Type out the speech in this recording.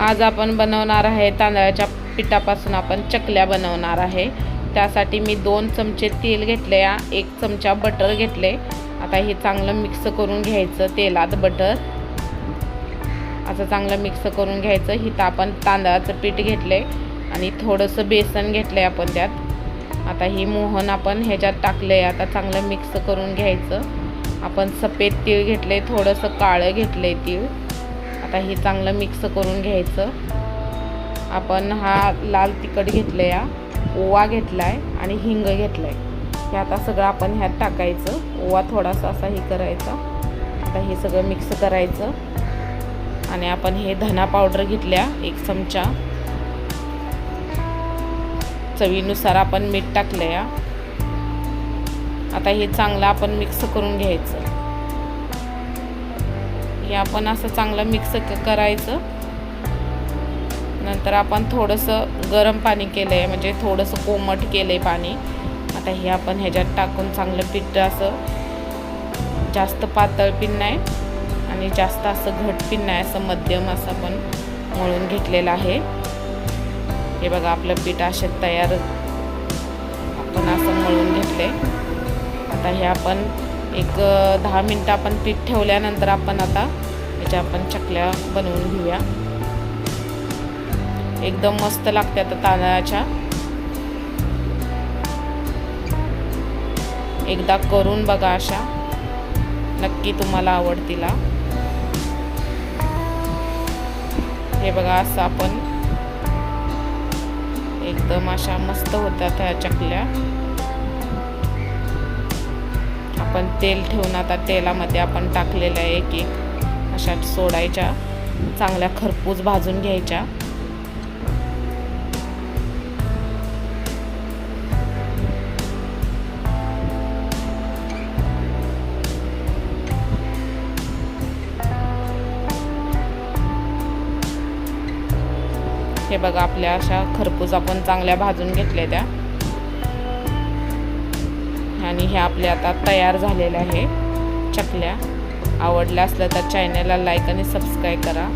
आज आपण बनवणार आहे तांदळाच्या पिठापासून आपण चकल्या बनवणार आहे. त्यासाठी मी दोन चमचे तेल घेतले या एक चमचा बटर घेतले आता हे चांगलं मिक्स करून घ्यायचं तेलात बटर. असं चांगलं मिक्स करून घ्यायचं. हिथं आपण तांदळाचं पीठ घेतले आणि थोडंसं बेसन घेतलं आहे आपण त्यात. आता हे मोहन आपण ह्याच्यात टाकलं आहे आता चांगलं मिक्स करून घ्यायचं. आपण सफेद तीळ घेतलं आहे थोडंसं काळं घेतलं आहे तीळ. आता हे चांगलं मिक्स करून घ्यायचं. आपण हा लाल तिखट घेतलं या ओवा घेतला आहे आणि हिंग घेतलं आहे हे आता सगळं आपण ह्यात टाकायचं. ओवा थोडासा असा हे करायचा. आता हे सगळं मिक्स करायचं. आणि आपण हे धना पावडर घेतल्या एक चमचा. चवीनुसार आपण मीठ टाकलं या आता हे चांगलं आपण मिक्स करून घ्यायचं. हे आपण असं चांगलं मिक्स क करायचं. नंतर आपण थोडंसं गरम पाणी केलं आहे म्हणजे थोडंसं कोमट केलं आहे पाणी. आता हे आपण ह्याच्यात टाकून चांगलं पीठ असं जास्त पातळ पिन नाही आणि जास्त असं घट पिन नाही असं मध्यम असं आपण मळून घेतलेलं आहे. हे बघा आपलं पीठ असे तयार आपण असं मळून घेतले आता हे आपण एक दहा मिनटं आपण पीठ ठेवल्यानंतर आपण आता याच्या आपण चकल्या बनवून घेऊया. एकदम मस्त लागतात तांदळाच्या. एकदा करून बघा अशा. नक्की तुम्हाला आवडतील हे बघा असं आपण एकदम अशा मस्त होतात ह्या चकल्या. आपण तेल ठेवून आता तेलामध्ये आपण टाकलेल्या एक एक. अशा सोडायच्या चांगल्या खरपूस भाजून घ्यायच्या. हे बघा आपल्या अशा खरपूस आपण चांगल्या भाजून घेतल्या त्या. आणि हे आपले आता तयार झालेले आहे चकल्या. आवडल्या असल्या तर चॅनलला लाईक आणि सबस्क्राईब करा.